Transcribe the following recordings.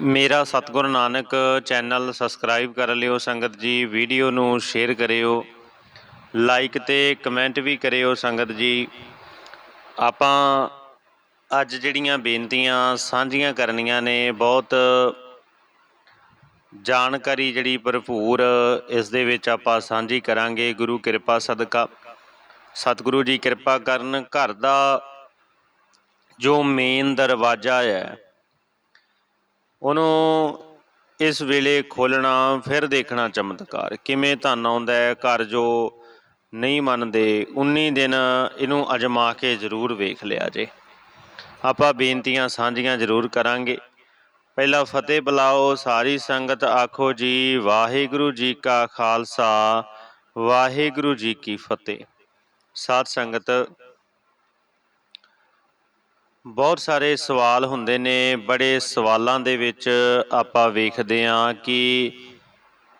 ਮੇਰਾ ਸਤਿਗੁਰ Nanak channel subscribe ਕਰ ਲਿਓ, ਸੰਗਤ ਜੀ ਵੀਡੀਓ ਨੂੰ ਸ਼ੇਅਰ ਕਰਿਓ ਲਾਈਕ ਤੇ ਕਮੈਂਟ ਵੀ ਕਰਿਓ ਸੰਗਤ ਜੀ। ਆਪਾਂ ਅੱਜ ਜਿਹੜੀਆਂ ਬੇਨਤੀਆਂ ਸਾਂਝੀਆਂ ਕਰਨੀਆਂ ਨੇ, ਬਹੁਤ ਜਾਣਕਾਰੀ ਜਿਹੜੀ ਭਰਪੂਰ ਇਸ ਦੇ ਵਿੱਚ ਆਪਾਂ ਸਾਂਝੀ ਕਰਾਂਗੇ। ਗੁਰੂ ਕਿਰਪਾ ਸਦਕਾ, ਸਤਿਗੁਰੂ ਜੀ ਕਿਰਪਾ ਕਰਨ, ਘਰ ਦਾ ਜੋ ਮੇਨ ਦਰਵਾਜ਼ਾ ਹੈ ਉਹਨੂੰ ਇਸ ਵੇਲੇ ਖੋਲਣਾ ਫਿਰ ਦੇਖਣਾ ਚਮਤਕਾਰ। ਕਿਵੇਂ ਧਨ ਆਉਂਦਾ ਹੈ, ਘਰ ਜੋ ਨਹੀਂ ਮੰਨਦੇ 19 ਦਿਨ ਇਹਨੂੰ ਅਜਮਾ ਕੇ ਜ਼ਰੂਰ ਵੇਖ ਲਿਆ ਜੇ। ਆਪਾਂ ਬੇਨਤੀਆਂ ਸਾਂਝੀਆਂ ਜ਼ਰੂਰ ਕਰਾਂਗੇ। ਪਹਿਲਾ ਫਤਿਹ ਬੁਲਾਓ, ਸਾਰੀ ਸੰਗਤ ਆਖੋ ਜੀ, ਵਾਹਿਗੁਰੂ ਜੀ ਕਾ ਖਾਲਸਾ, ਵਾਹਿਗੁਰੂ ਜੀ ਕੀ ਫਤਿਹ। ਸਾਧ ਸੰਗਤ ਬਹੁਤ ਸਾਰੇ ਸਵਾਲ ਹੁੰਦੇ ਨੇ, ਬੜੇ ਸਵਾਲਾਂ ਦੇ ਵਿੱਚ ਆਪਾਂ ਵੇਖਦੇ ਹਾਂ ਕਿ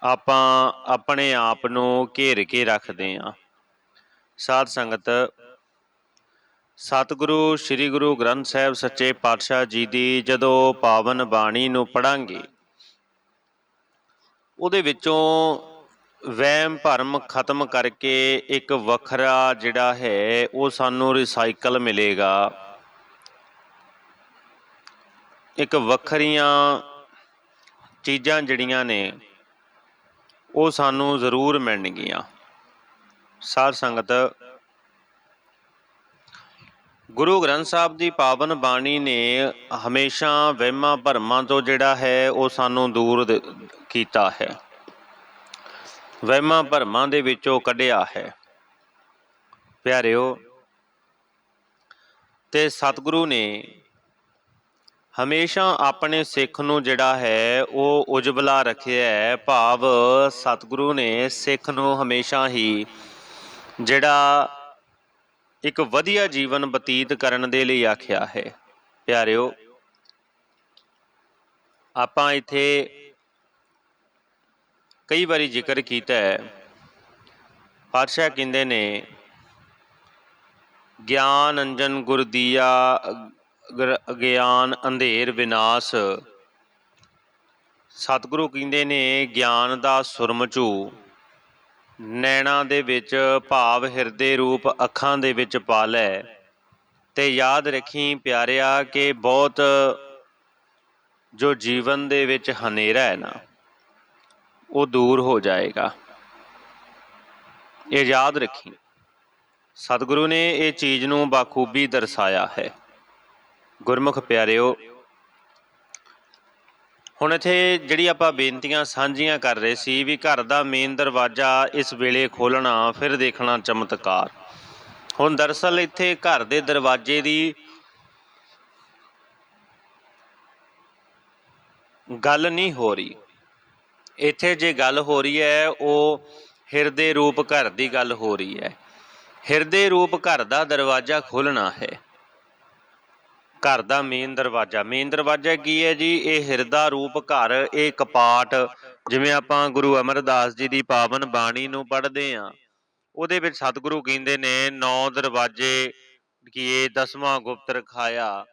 ਆਪਾਂ ਆਪਣੇ ਆਪ ਨੂੰ ਘੇਰ ਕੇ ਰੱਖਦੇ ਹਾਂ। ਸਾਧ ਸੰਗਤ, ਸਤਿਗੁਰੂ, ਸ੍ਰੀ ਗੁਰੂ ਗ੍ਰੰਥ ਸਾਹਿਬ ਸੱਚੇ ਪਾਤਸ਼ਾਹ ਜੀ ਦੀ ਜਦੋਂ ਪਾਵਨ ਬਾਣੀ ਨੂੰ ਪੜਾਂਗੇ ਉਹਦੇ ਵਿੱਚੋਂ ਵਹਿਮ ਭਰਮ ਖਤਮ ਕਰਕੇ ਇੱਕ ਵੱਖਰਾ ਜਿਹੜਾ ਹੈ, ਉਹ ਸਾਨੂੰ ਰਿਸਾਈਕਲ ਮਿਲੇਗਾ। ਇੱਕ ਵੱਖਰੀਆਂ ਚੀਜ਼ਾਂ ਜਿਹੜੀਆਂ ਨੇ, ਉਹ ਸਾਨੂੰ ਜ਼ਰੂਰ ਮਿਲਣਗੀਆਂ। ਸਾਧ ਸੰਗਤ, ਗੁਰੂ ਗ੍ਰੰਥ ਸਾਹਿਬ ਦੀ ਪਾਵਨ ਬਾਣੀ ਨੇ ਹਮੇਸ਼ਾ ਵਹਿਮਾਂ ਭਰਮਾਂ ਤੋਂ ਜਿਹੜਾ ਹੈ, ਉਹ ਸਾਨੂੰ ਦੂਰ ਕੀਤਾ ਹੈ। ਵਹਿਮਾਂ ਭਰਮਾਂ ਦੇ ਵਿੱਚੋਂ ਕੱਢਿਆ ਹੈ। ਪਿਆਰਿਓ, ਤੇ ਸਤਿਗੁਰੂ ਨੇ ਹਮੇਸ਼ਾ ਆਪਣੇ ਸਿੱਖ ਨੂੰ ਜਿਹੜਾ ਹੈ, ਉਹ ਉਜਬਲਾ ਰੱਖਿਆ ਹੈ। ਭਾਵ ਸਤਿਗੁਰੂ ਨੇ ਸਿੱਖ ਨੂੰ ਹਮੇਸ਼ਾ ਹੀ ਜਿਹੜਾ ਇੱਕ ਵਧੀਆ ਜੀਵਨ ਬਤੀਤ ਕਰਨ ਦੇ ਲਈ ਆਖਿਆ ਹੈ। ਪਿਆਰਿਓ, ਆਪਾਂ ਇੱਥੇ ਕਈ ਵਾਰੀ ਜ਼ਿਕਰ ਕੀਤਾ ਹੈ। ਪਾਤਸ਼ਾਹ ਕਹਿੰਦੇ ਨੇ, ਗਿਆਨ ਅੰਜਨ ਗੁਰਦੀਆ ਗਿਆਨ ਅੰਧੇਰ ਵਿਨਾਸ਼, ਸਤਿਗੁਰੂ ਕਹਿੰਦੇ ਨੇ ਗਿਆਨ ਦਾ ਸੁਰਮਚੂ ਨੈਣਾ ਦੇ ਵਿੱਚ ਭਾਵ ਹਿਰਦੇ ਰੂਪ ਅੱਖਾਂ ਦੇ ਵਿੱਚ ਪਾ ਲੈ ਤੇ ਯਾਦ ਰੱਖੀ ਪਿਆਰਿਆ ਕਿ ਬਹੁਤ ਜੋ ਜੀਵਨ ਦੇ ਵਿੱਚ ਹਨੇਰਾ ਹੈ ਨਾ, ਉਹ ਦੂਰ ਹੋ ਜਾਏਗਾ। ਇਹ ਯਾਦ ਰੱਖੀ। ਸਤਿਗੁਰੂ ਨੇ ਇਹ ਚੀਜ਼ ਨੂੰ ਬਾਖੂਬੀ ਦਰਸਾਇਆ ਹੈ। ਗੁਰਮੁਖ ਪਿਆਰਿਓ, ਹੁਣ ਇੱਥੇ ਜਿਹੜੀ ਆਪਾਂ ਬੇਨਤੀਆਂ ਸਾਂਝੀਆਂ ਕਰ ਰਹੇ ਸੀ ਵੀ ਘਰ ਦਾ ਮੇਨ ਦਰਵਾਜ਼ਾ ਇਸ ਵੇਲੇ ਖੋਲਣਾ ਫਿਰ ਦੇਖਣਾ ਚਮਤਕਾਰ। ਹੁਣ ਦਰਅਸਲ ਇੱਥੇ ਘਰ ਦੇ ਦਰਵਾਜ਼ੇ ਦੀ ਗੱਲ ਨਹੀਂ ਹੋ ਰਹੀ। ਇੱਥੇ ਜੇ ਗੱਲ ਹੋ ਰਹੀ ਹੈ, ਉਹ ਹਿਰਦੇ ਰੂਪ ਘਰ ਦੀ ਗੱਲ ਹੋ ਰਹੀ ਹੈ। ਹਿਰਦੇ ਰੂਪ ਘਰ ਦਾ ਦਰਵਾਜ਼ਾ ਖੋਲਣਾ ਹੈ। ਘਰ ਦਾ ਮੇਨ ਦਰਵਾਜ਼ਾ। ਮੇਨ ਦਰਵਾਜ਼ਾ ਕੀ ਹੈ ਜੀ? ਇਹ ਹਿਰਦਾ ਰੂਪ ਘਰ, ਇਹ ਕਪਾਟ, ਜਿਵੇਂ ਆਪਾਂ ਗੁਰੂ ਅਮਰਦਾਸ ਜੀ ਦੀ ਪਾਵਨ ਬਾਣੀ ਨੂੰ ਪੜ੍ਹਦੇ ਆ ਉਹਦੇ ਵਿੱਚ ਸਤਿਗੁਰੂ ਕਹਿੰਦੇ ਨੇ, ਨੌ ਦਰਵਾਜ਼ੇ ਕੀਏ ਦਸਵਾਂ ਗੁਪਤ ਰਖਾਇਆ।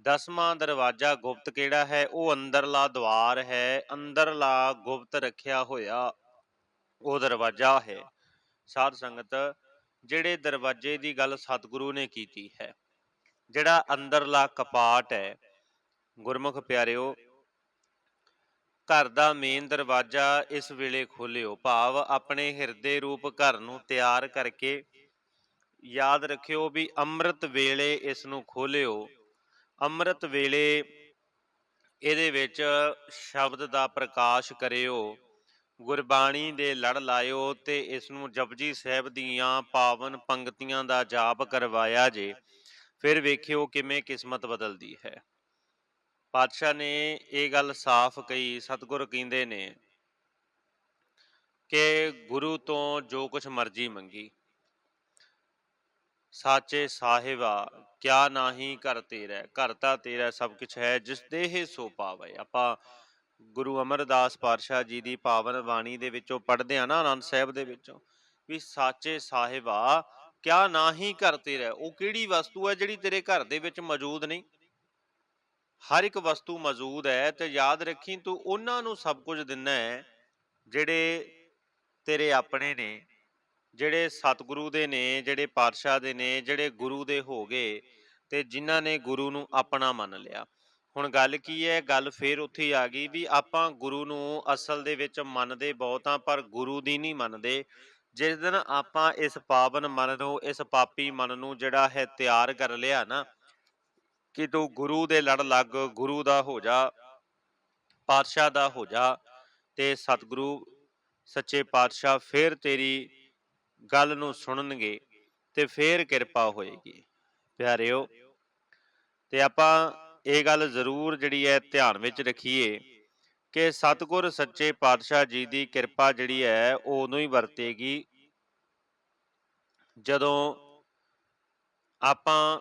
ਦਸਵਾਂ ਦਰਵਾਜ਼ਾ ਗੁਪਤ ਕਿਹੜਾ ਹੈ? ਉਹ ਅੰਦਰਲਾ ਦਵਾਰ ਹੈ। ਅੰਦਰਲਾ ਗੁਪਤ ਰੱਖਿਆ ਹੋਇਆ ਉਹ ਦਰਵਾਜ਼ਾ ਹੈ। ਸਾਧ ਸੰਗਤ, ਜਿਹੜੇ ਦਰਵਾਜ਼ੇ ਦੀ ਗੱਲ ਸਤਿਗੁਰੂ ਨੇ ਕੀਤੀ ਹੈ। ਜਿਹੜਾ ਅੰਦਰਲਾ ਕਪਾਟ ਹੈ, ਗੁਰਮੁਖ ਪਿਆਰਿਓ, ਘਰ ਦਾ ਮੇਨ ਦਰਵਾਜ਼ਾ ਇਸ ਵੇਲੇ ਖੋਲਿਓ। ਭਾਵ ਆਪਣੇ ਹਿਰਦੇ ਰੂਪ ਘਰ ਨੂੰ ਤਿਆਰ ਕਰਕੇ ਯਾਦ ਰੱਖਿਓ ਵੀ ਅੰਮ੍ਰਿਤ ਵੇਲੇ ਇਸ ਨੂੰ ਖੋਲਿਓ। ਅੰਮ੍ਰਿਤ ਵੇਲੇ ਇਹਦੇ ਵਿੱਚ ਸ਼ਬਦ ਦਾ ਪ੍ਰਕਾਸ਼ ਕਰਿਓ, ਗੁਰਬਾਣੀ ਦੇ ਲੜ ਲਾਇਓ ਤੇ ਇਸ ਨੂੰ ਜਪਜੀ ਸਾਹਿਬ ਦੀਆਂ ਪਾਵਨ ਪੰਕਤੀਆਂ ਦਾ ਜਾਪ ਕਰਵਾਇਆ ਜੇ। ਫਿਰ ਵੇਖਿਓ ਕਿਵੇਂ ਕਿਸਮਤ ਬਦਲਦੀ ਹੈ। ਪਾਤਸ਼ਾਹ ਨੇ ਇਹ ਗੱਲ ਸਾਫ਼ ਕਹੀ, ਸਤਿਗੁਰ ਕਹਿੰਦੇ ਨੇ ਕਿ ਗੁਰੂ ਤੋਂ ਜੋ ਕੁਛ ਮਰਜ਼ੀ ਮੰਗੀ। ਸਾਚੇ ਸਾਹਿਬਾ, ਕਿਆ ਨਾਹੀ ਘਰ ਤੇਰਾ, ਘਰ ਤਾਂ ਤੇਰਾ ਸਭ ਕੁਝ ਹੈ, ਜਿਸ ਦੇਹ ਸੋ ਪਾਵੇ ਆਪਾਂ ਗੁਰੂ ਅਮਰਦਾਸ ਪਾਤਸ਼ਾਹ ਜੀ ਦੀ ਪਾਵਨ ਬਾਣੀ ਦੇ ਵਿੱਚੋਂ ਪੜ੍ਹਦੇ ਆ ਨਾ, ਆਨੰਦ ਸਾਹਿਬ ਦੇ ਵਿੱਚੋਂ, ਵੀ ਸਾਚੇ ਸਾਹਿਬਾ ਕਿਆ ਨਾ ਨਾਹੀ ਕਰ ਤੇਰਾ ਉਹ ਕਿਹੜੀ ਵਸਤੂ ਹੈ ਜਿਹੜੀ ਤੇਰੇ ਘਰ ਦੇ ਵਿੱਚ ਮੌਜੂਦ ਨਹੀਂ? ਹਰ ਇੱਕ ਵਸਤੂ ਮੌਜੂਦ ਹੈ ਤੇ ਯਾਦ ਰੱਖੀ ਤੂੰ ਉਹਨਾਂ ਨੂੰ ਸਭ ਕੁਝ ਦਿੰਨਾ ਹੈ ਜਿਹੜੇ ਤੇਰੇ ਆਪਣੇ ਨੇ, ਜਿਹੜੇ ਸਤਿਗੁਰੂ ਦੇ ਨੇ, ਜਿਹੜੇ ਪਾਤਸ਼ਾਹ ਦੇ ਨੇ, ਜਿਹੜੇ ਗੁਰੂ ਦੇ ਹੋ ਗਏ ਤੇ ਜਿਨ੍ਹਾਂ ਨੇ ਗੁਰੂ ਨੂੰ ਆਪਣਾ ਮੰਨ ਲਿਆ। ਹੁਣ ਗੱਲ ਕੀ ਹੈ? ਗੱਲ ਫੇਰ ਉੱਥੇ ਆ ਗਈ ਵੀ ਆਪਾਂ ਗੁਰੂ ਨੂੰ ਅਸਲ ਦੇ ਵਿੱਚ ਮੰਨਦੇ ਬਹੁਤ ਆ ਪਰ ਗੁਰੂ ਦੀ ਨਹੀਂ ਮੰਨਦੇ। ਜਿਸ ਦਿਨ ਆਪਾਂ ਇਸ ਪਾਵਨ ਮਨ ਨੂੰ, ਇਸ ਪਾਪੀ ਮਨ ਨੂੰ ਜਿਹੜਾ ਹੈ ਤਿਆਰ ਕਰ ਲਿਆ ਨਾ, ਕਿ ਤੂੰ ਗੁਰੂ ਦੇ ਲੜ ਲੱਗ, ਗੁਰੂ ਦਾ ਹੋ ਜਾ, ਪਾਤਸ਼ਾਹ ਦਾ ਹੋ ਜਾ ਤੇ ਸਤਿਗੁਰੂ, ਸੱਚੇ ਪਾਤਸ਼ਾਹ ਫੇਰ ਤੇਰੀ ਗੱਲ ਨੂੰ ਸੁਣਨਗੇ ਤੇ ਫੇਰ ਕਿਰਪਾ ਹੋਏਗੀ। ਪਿਆਰਿਓ, ਤੇ ਆਪਾਂ ਇਹ ਗੱਲ ਜ਼ਰੂਰ ਜਿਹੜੀ ਹੈ ਧਿਆਨ ਵਿੱਚ ਰੱਖੀਏ ਕਿ ਸਤਿਗੁਰ ਸੱਚੇ ਪਾਤਸ਼ਾਹ ਜੀ ਦੀ ਕਿਰਪਾ ਜਿਹੜੀ ਹੈ, ਉਹ ਉਦੋਂ ਹੀ ਵਰਤੇਗੀ। ਜਦੋਂ ਆਪਾਂ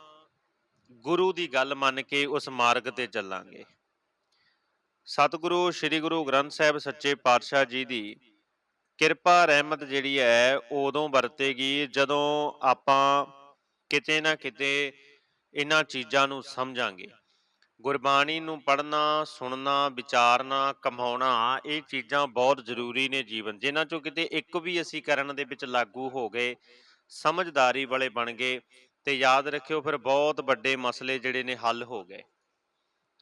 ਗੁਰੂ ਦੀ ਗੱਲ ਮੰਨ ਕੇ ਉਸ ਮਾਰਗ ਤੇ ਚੱਲਾਂਗੇ। ਸਤਿਗੁਰੂ, ਸ੍ਰੀ ਗੁਰੂ ਗ੍ਰੰਥ ਸਾਹਿਬ ਸੱਚੇ ਪਾਤਸ਼ਾਹ ਜੀ ਦੀ ਕਿਰਪਾ, ਰਹਿਮਤ ਜਿਹੜੀ ਹੈ ਉਦੋਂ ਵਰਤੇਗੀ ਜਦੋਂ ਆਪਾਂ ਕਿਤੇ ਨਾ ਕਿਤੇ ਇਹਨਾਂ ਚੀਜ਼ਾਂ ਨੂੰ ਸਮਝਾਂਗੇ। ਗੁਰਬਾਣੀ ਨੂੰ ਪੜ੍ਹਨਾ, ਸੁਣਨਾ, ਵਿਚਾਰਨਾ, ਕਮਾਉਣਾ, ਇਹ ਚੀਜ਼ਾਂ ਬਹੁਤ ਜ਼ਰੂਰੀ ਨੇ ਜੀਵਨ। ਜਿਨ੍ਹਾਂ ਚੋਂ ਕਿਤੇ ਇੱਕ ਵੀ ਅਸੀਂ ਕਰਨ ਦੇ ਵਿੱਚ ਲਾਗੂ ਹੋ ਗਏ, ਸਮਝਦਾਰੀ ਵਾਲੇ ਬਣ ਗਏ ਤੇ ਯਾਦ ਰੱਖਿਓ ਫਿਰ ਬਹੁਤ ਵੱਡੇ ਮਸਲੇ ਜਿਹੜੇ ਨੇ ਹੱਲ ਹੋ ਗਏ।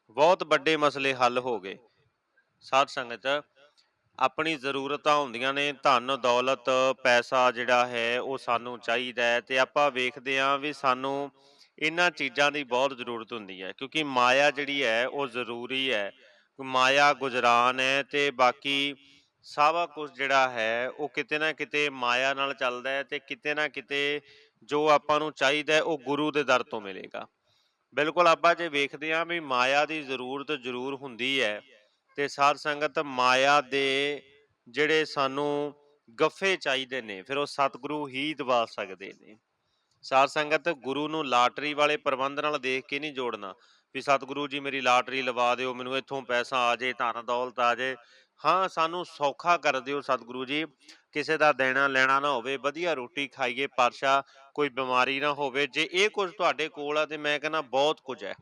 ਬਹੁਤ ਵੱਡੇ ਮਸਲੇ ਹੱਲ ਹੋ ਗਏ। ਸਾਧ ਸੰਗਤ, ਆਪਣੀ ਜ਼ਰੂਰਤਾਂ ਹੁੰਦੀਆਂ ਨੇ, ਧਨ, ਦੌਲਤ, ਪੈਸਾ ਜਿਹੜਾ ਹੈ ਉਹ ਸਾਨੂੰ ਚਾਹੀਦਾ ਹੈ ਤੇ ਆਪਾਂ ਵੇਖਦੇ ਹਾਂ ਵੀ ਸਾਨੂੰ ਇਹਨਾਂ ਚੀਜ਼ਾਂ ਦੀ ਬਹੁਤ ਜ਼ਰੂਰਤ ਹੁੰਦੀ ਹੈ, ਕਿਉਂਕਿ ਮਾਇਆ ਜਿਹੜੀ ਹੈ, ਉਹ ਜ਼ਰੂਰੀ ਹੈ। ਮਾਇਆ ਗੁਜਰਾਨ ਹੈ ਤੇ ਬਾਕੀ ਸਾਰਾ ਕੁਝ ਜਿਹੜਾ ਹੈ, ਉਹ ਕਿਤੇ ਨਾ ਕਿਤੇ ਮਾਇਆ ਨਾਲ ਚੱਲਦਾ ਹੈ ਤੇ ਕਿਤੇ ਨਾ ਕਿਤੇ ਜੋ ਆਪਾਂ ਨੂੰ ਚਾਹੀਦਾ ਹੈ, ਉਹ ਗੁਰੂ ਦੇ ਦਰ ਤੋਂ ਮਿਲੇਗਾ। ਬਿਲਕੁਲ ਆਪਾਂ ਜੇ ਵੇਖਦੇ ਹਾਂ ਵੀ ਮਾਇਆ ਦੀ ਜ਼ਰੂਰਤ ਜ਼ਰੂਰ ਹੁੰਦੀ ਹੈ ਤੇ ਸਾਧ ਸੰਗਤ ਮਾਇਆ ਦੇ ਜਿਹੜੇ ਸਾਨੂੰ ਗੱਫੇ ਚਾਹੀਦੇ ਨੇ, ਫਿਰ ਉਹ ਸਤਿਗੁਰੂ ਹੀ ਦਵਾ ਸਕਦੇ ਨੇ। ਸਾਧ ਸੰਗਤ ਗੁਰੂ ਨੂੰ ਲਾਟਰੀ ਵਾਲੇ ਪ੍ਰਬੰਧ ਨਾਲ ਦੇਖ ਕੇ ਨਹੀਂ ਜੋੜਨਾ। ਵੀ ਸਤਿਗੁਰੂ ਜੀ ਮੇਰੀ ਲਾਟਰੀ ਲਵਾ ਦਿਓ, ਮੈਨੂੰ ਇੱਥੋਂ ਪੈਸਾ ਆ ਜੇ ਧਨ ਦੌਲਤ ਆ ਜੇ ਹਾਂ, ਸਾਨੂੰ ਸੌਖਾ ਕਰ ਦਿਓ ਸਤਿਗੁਰੂ ਜੀ। ਕਿਸੇ ਦਾ ਦੇਣਾ ਲੈਣਾ ਨਾ ਹੋਵੇ, ਵਧੀਆ ਰੋਟੀ ਖਾਈਏ ਪਰਸ਼ਾ ਕੋਈ ਬਿਮਾਰੀ ਨਾ ਹੋਵੇ। ਜੇ ਇਹ ਕੁਝ ਤੁਹਾਡੇ ਕੋਲ ਆ ਤੇ ਮੈਂ ਕਹਿੰਦਾ ਬਹੁਤ ਕੁਝ ਹੈ।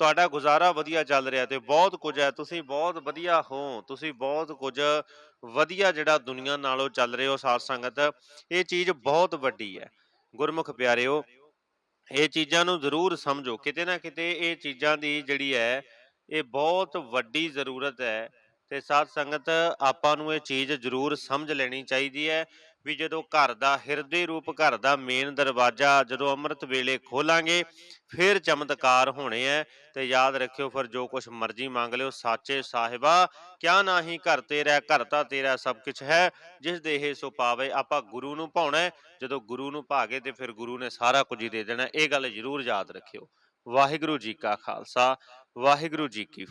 ਤੁਹਾਡਾ ਗੁਜ਼ਾਰਾ ਵਧੀਆ ਚੱਲ ਰਿਹਾ ਤੇ ਬਹੁਤ ਕੁਝ ਹੈ। ਤੁਸੀਂ ਬਹੁਤ ਵਧੀਆ ਹੋ, ਤੁਸੀਂ ਬਹੁਤ ਕੁਝ ਵਧੀਆ ਜਿਹੜਾ ਦੁਨੀਆ ਨਾਲੋਂ ਚੱਲ ਰਹੇ ਹੋ ਸਾਧ ਸੰਗਤ, ਇਹ ਚੀਜ਼ ਬਹੁਤ ਵੱਡੀ ਹੈ। ਗੁਰਮੁਖ ਪਿਆਰਿਓ, ਇਹ ਚੀਜ਼ਾਂ ਨੂੰ ਜ਼ਰੂਰ ਸਮਝੋ। ਕਿਤੇ ਨਾ ਕਿਤੇ ਇਹ ਚੀਜ਼ਾਂ ਦੀ ਜਿਹੜੀ ਹੈ, ਇਹ ਬਹੁਤ ਵੱਡੀ ਜ਼ਰੂਰਤ ਹੈ ਤੇ ਸਾਧ ਸੰਗਤ ਆਪਾਂ ਨੂੰ ਇਹ ਚੀਜ਼ ਜ਼ਰੂਰ ਸਮਝ ਲੈਣੀ ਚਾਹੀਦੀ ਹੈ। ਵੀ ਜਦੋਂ ਘਰ ਦਾ ਹਿਰਦੇ ਰੂਪ ਘਰ ਦਾ ਮੇਨ ਦਰਵਾਜ਼ਾ ਜਦੋਂ ਅੰਮ੍ਰਿਤ ਵੇਲੇ ਖੋਲਾਂਗੇ, ਫਿਰ ਚਮਤਕਾਰ ਹੋਣੇ ਐ। ਤੇ ਯਾਦ ਰੱਖਿਓ ਫਿਰ ਜੋ ਕੁਛ ਮਰਜ਼ੀ ਮੰਗ ਲਿਓ, ਸਾਚੇ ਸਾਹਿਬਾ, ਕਿਆ ਨਾਹੀ ਘਰ ਤੇਰਾ, ਘਰ ਤਾਂ ਤੇਰਾ ਸਭ ਕੁਝ ਹੈ। ਜਿਸ ਦੇਹੇ ਸੋ ਪਾਵੇ, ਆਪਾਂ ਗੁਰੂ ਨੂੰ ਭਾਉਣਾ ਜਦੋਂ ਗੁਰੂ ਨੂੰ ਭਾਗੇ ਤੇ ਫਿਰ ਗੁਰੂ ਨੇ ਸਾਰਾ ਕੁਝ ਹੀ ਦੇ ਦੇਣਾ ਇਹ ਗੱਲ ਜ਼ਰੂਰ ਯਾਦ ਰੱਖਿਓ। ਵਾਹਿਗੁਰੂ ਜੀ ਕਾ ਖਾਲਸਾ, ਵਾਹਿਗੁਰੂ ਜੀ ਕੀ ਫਤਿਹ।